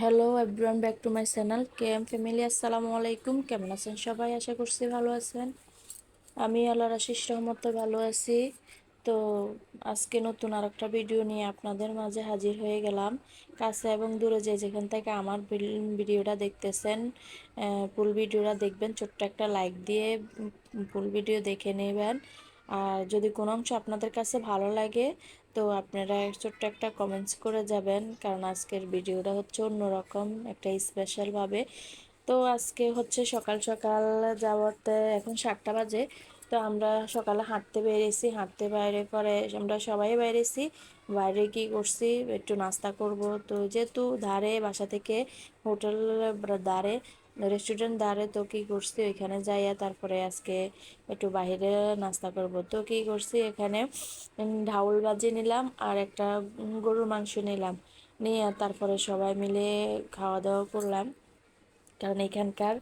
Hello everyone back to my channel K M family আসসালামু আলাইকুম কেমন আছেন সবাই? আশা করছি ভালো আছেন। আমি আল্লাহর আশিস রহমতে ভালো আছি। তো আজকে নতুন আর একটা ভিডিও নিয়ে আপনাদের মাঝে হাজির হয়ে গেলাম। কাছে এবং দূরে যে যেখান থেকে আমার ভিডিওটা দেখতেছেন ফুল ভিডিওটা দেখবেন, ছোট্ট একটা লাইক দিয়ে ফুল ভিডিও দেখে নেবেন। আর যদি কোনো অংশ আপনাদের কাছে ভালো লাগে, তো আপনারা ছোট্ট একটা কমেন্টস করে যাবেন, কারণ আজকের ভিডিওটা হচ্ছে অন্যরকম, একটা স্পেশালভাবে তো আজকে হচ্ছে সকাল সকাল যাওয়াতে এখন সাতটা বাজে, তো আমরা সকালে হাঁটতে বেরিয়েছি, হাঁটতে বাইরে করে আমরা সবাই বাইরেছি বাইরে কি করছি, একটু নাস্তা করব। তো যেহেতু ধারে, বাসা থেকে হোটেল ধারে রেস্টুরেন্ট দাঁড়ে তো কী করছি, ওইখানে যাইয়া তারপরে আজকে একটু বাইরে নাস্তা করব। তো কী করছি, এখানে ঢাউল বাজি নিলাম আর একটা গরুর মাংস নিলাম। নিয়ে তারপরে সবাই মিলে খাওয়া দাওয়া করলাম। কারণ এখানকার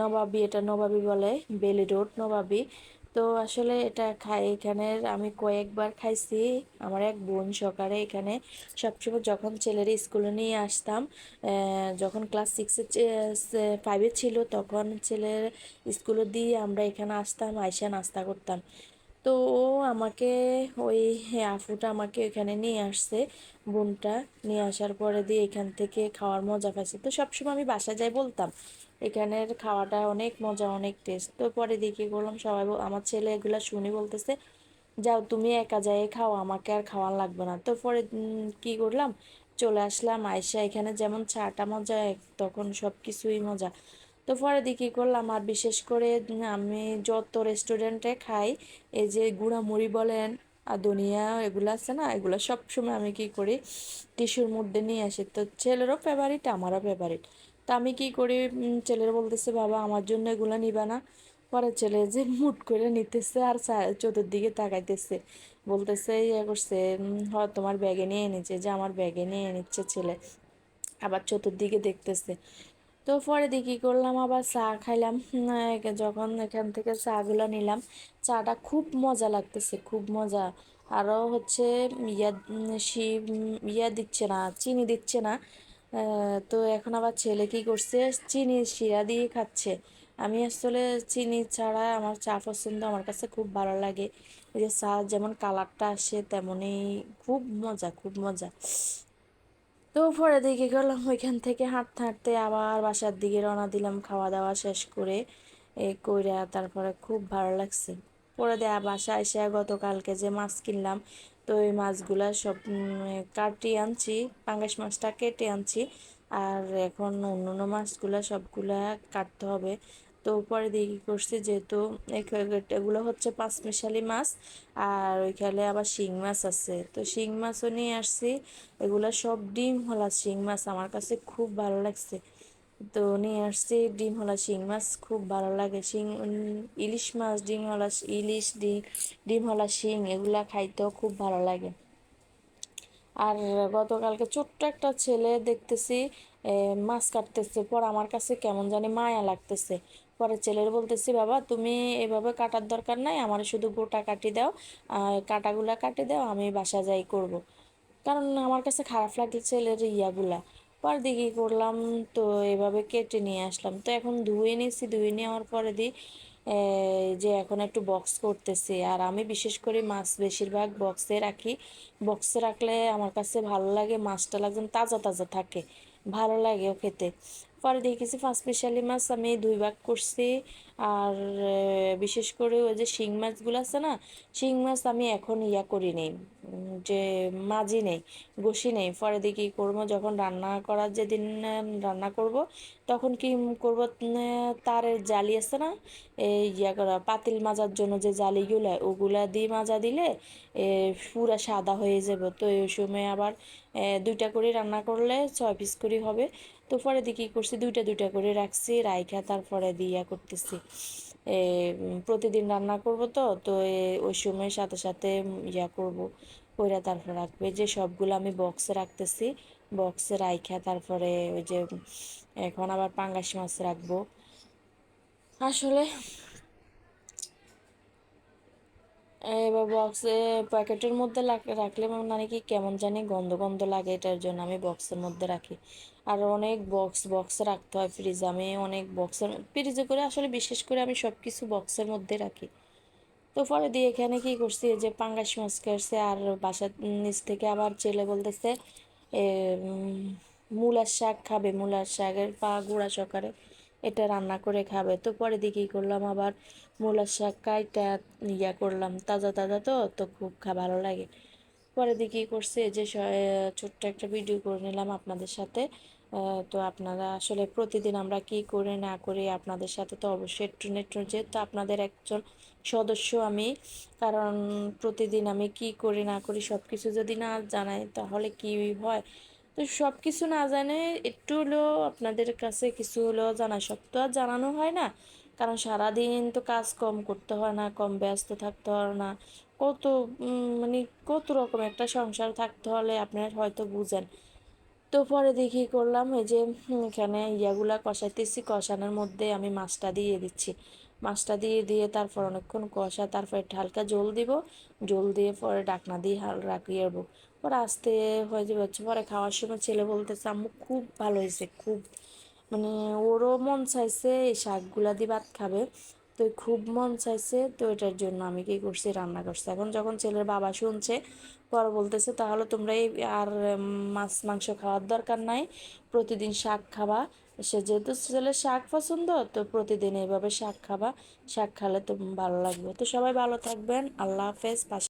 নবাবি, এটা নবাবি বলে, বেলি রোড নবাবি। তো আসলে এটা খাই এখানের আমি কয়েকবার খাইছি। আমার এক বোন সকালে এখানে সবসময় যখন ছেলের স্কুলে নিয়ে আসতাম যখন ক্লাস সিক্সে ফাইভে ছিল, তখন ছেলের স্কুলে দিয়ে আমরা এখানে আসতাম, আইসা নাস্তা করতাম। তো ও আমাকে, ওই আফুটা আমাকে এখানে নিয়ে আসছে, বোনটা নিয়ে আসার পরে দিয়ে এখান থেকে খাওয়ার মজা পাইছে। তো সবসময় আমি বাসা যাই বলতাম। এখানের খাওয়াটা অনেক মজা, অনেক টেস্ট তো পরে দেখি করলাম সবাই আমার ছেলে এগুলো শুনি বলতেছে, যাও তুমি একা যাই খাও, আমাকে আর খাওয়ার লাগবে না। তো পরে কী করলাম, চলে আসলাম আয়সা এখানে যেমন চাটা মজা তখন সব কিছুই মজা। তো পরে দেখি করলাম, আর বিশেষ করে আমি যত রেস্টুরেন্টে খাই, এই যে গুঁড়া মুড়ি বলেন, আর দুনিয়া এগুলো আছে না, এগুলো সবসময় আমি কি করি, টিস্যুর মধ্যে নিয়ে আসি। তো ছেলেরও ফেভারিট আমারও ফেভারিট তা আমি কি করি? ছেলের বলতেছে, বাবা, আমার জন্য এগুলো নিবা না। পরে ছেলে যে মুট করে নিতেছে আর চতুর্দিকে তাকাইতেছে। বলতেছে ইয়ে করছে হ, তোমার ব্যাগে নিয়ে এনেছে। যে আমার ব্যাগে নিয়ে নিচ্ছে ছেলে। আবার চতুর্দিকে দেখতেছে। তো পরে কী করলাম, আবার চা খাইলাম। যখন এখান থেকে চাগুলো নিলাম, চাটা খুব মজা লাগতেছে, খুব মজা। আরও হচ্ছে, ইয়া ইয়া দিচ্ছে না, চিনি দিচ্ছে না। তো এখন আবার ছেলে কী করছে? চিনি, শিরা দিয়ে খাচ্ছে। আমি আসলে চিনি ছাড়া আমার চা পছন্দ আমার কাছে খুব ভালো লাগে। এই যে চা যেমন কালারটা আসে তেমনই খুব মজা খুব মজা। তো পরে দিকে গেলাম, ওইখান থেকে হাঁটতে হাঁটতে আবার বাসার দিকে রওনা দিলাম, খাওয়া দাওয়া শেষ করে এ কইরা তারপরে খুব ভালো লাগছে। পরে দেয়া বাসা এসে গতকালকে যে মাছ কিনলাম, তো ওই মাছগুলা সব কাটিয়ে আনছি, পাঙ্গাস মাছটা কেটে আনছি। আর এখন অন্য অন্য মাছগুলা সবগুলা কাটতে হবে। তো পরে দিয়ে কী করছি যেহেতু এগুলো হচ্ছে পাঁচ মিশালি মাছ, আর ওইখানে আবার শিং মাছ আছে। তো শিং মাছও নিয়ে আসছি, এগুলো সব ডিম হলা শিং মাছ, আমার কাছে খুব ভালো লাগছে। তো নিয়ে আসছি ডিম হলা শিং মাছ, খুব ভালো লাগে। শিং ইলিশ মাছ ডিম হলা ইলিশ ডিম ডিম হলা শিং, এগুলা খাইতেও খুব ভালো লাগে। আর গতকালকে ছোট্ট একটা ছেলে দেখতেছি মাছ কাটতেছে। পর আমার কাছে কেমন জানি মায়া লাগতেছে। পরে ছেলের বলতেছি, বাবা, তুমি এভাবে কাটার দরকার নাই, আমার শুধু গোটা কাটি দাও কাটাগুলা কাটি দাও, আমি বাসা যাই করব। কারণ আমার কাছে খারাপ লাগে ছেলের ইয়াগুলা। পর দিকে করলাম, তো এভাবে কেটে নিয়ে আসলাম। তো এখন ধুয়ে নিয়েছি ধুয়ে নেওয়ার পরে দিই যে এখন একটু বক্স করতেছি। আর আমি বিশেষ করে মাছ বেশিরভাগ বক্সে রাখি। বক্সে রাখলে আমার কাছে ভালো লাগে, মাছটা লাগবে তাজা তাজা থাকে, ভালো লাগে খেতে। পরে দেখেছি পাঁচ স্পেশালি মাছ আমি দুই ভাগ করছি। আর বিশেষ করে ওই যে শিং মাছগুলো আছে না, শিং মাছ আমি এখন ইয়া করি নেই যে মাজি নেই বসি নেই। পরে দেখি করব, যখন রান্না করার যেদিন রান্না করব, তখন কি করব তারের জালি আছে না, এই ইয়া করা, পাতিল মাজার জন্য যে জালিগুলো, ওগুলা দিয়ে মাজা দিলে পুরা সাদা হয়ে যাবে। তো এই সময় আবার দুইটা করে রান্না করলে ছয় পিস করে হবে। তো পরে দিয়ে কী করছি, দুইটা দুইটা করে রাখছি, রাইখা তারপরে দিয়া করতেছি। প্রতিদিন রান্না করব তো তো ওই সময়ের সাথে সাথে ইয়া করব, কইরা তারপর রাখবে। যে সবগুলো আমি বক্সে রাখতেছি বক্সে রাইখা তারপরে ওই যে, এখন আবার পাঙ্গাস মাছ রাখব। আসলে এবার বক্সে প্যাকেটের মধ্যে রাখলে মানে কি কেমন জানি গন্ধ গন্ধ লাগে এটার জন্য, আমি বক্সের মধ্যে রাখি। আর অনেক বক্স বক্সে রাখতে হয় ফ্রিজে আমি অনেক বক্সের ফ্রিজে করে আসলে বিশেষ করে আমি সব কিছু বক্সের মধ্যে রাখি। তো পরে দিয়ে এখানে কি করছি যে পাঙ্গাস মাছ কাটছে, আর বাসার নিচ থেকে আবার ছেলে বলতেছে মূলার শাক খাবে, মূলার শাকের পা গুঁড়া সকারে এটা রান্না করে খাবে। তো পরে কী করলাম আবার মূলার শাক, কাইটা ইয়া করলাম, তাজা তাজা তো তো খুব খা, ভালো লাগে। পরে কী করছে যে ছোট্ট একটা ভিডিও করে নিলাম আপনাদের সাথে। তো আপনারা আসলে প্রতিদিন আমরা কি করে না করি আপনাদের সাথে তো অবশ্যই একটু না একটু, যেহেতু আপনাদের একজন সদস্য আমি, কারণ প্রতিদিন আমি কি করি না করি সব কিছু যদি না জানাই তাহলে কি হয়? তো সব কিছু না জানে একটু হলেও আপনাদের কাছে কিছু হলেও জানা সব তো আর জানানো হয় না। কারণ সারাদিন তো কাজ কম করতে হয় না, কম ব্যস্ত থাকতে হয় না। কত মানে কত রকম একটা সংসার থাকতে হলে আপনার হয়তো বুঝেন। তো পরে দেখি করলাম এই যে এখানে ইয়াগুলা কষাইতেছি, কষানোর মধ্যে আমি মাছটা দিয়ে দিচ্ছি। মাছটা দিয়ে দিয়ে তারপর অনেকক্ষণ কষা, তারপর হালকা জল দিব। জল দিয়ে পরে ডাকনা দিয়ে হাল, রাখিয়ে পরে আসতে হয়ে যাবে হচ্ছে পরে খাওয়ার সময় ছেলে বলতেছে, আম্মু, খুব ভালো হয়েছে, খুব। মানে ওরও মন চাইছে এই শাকগুলা দিয়ে ভাত খাবে। তো খুব মন চাইছে, তো এটার জন্য আমি কি করছি, রান্না করছি। এখন যখন ছেলের বাবা শুনছে, পরে বলতেছে, তাহলে তোমরা এই আর মাছ, মাংস খাওয়ার দরকার নাই, প্রতিদিন শাক খাবা। সে যেহেতু ছেলের শাক পছন্দ, তো প্রতিদিন এইভাবে শাক খাবা। শাক খালে তো ভালো লাগবে। তো সবাই ভালো থাকবেন, আল্লাহ হাফেজ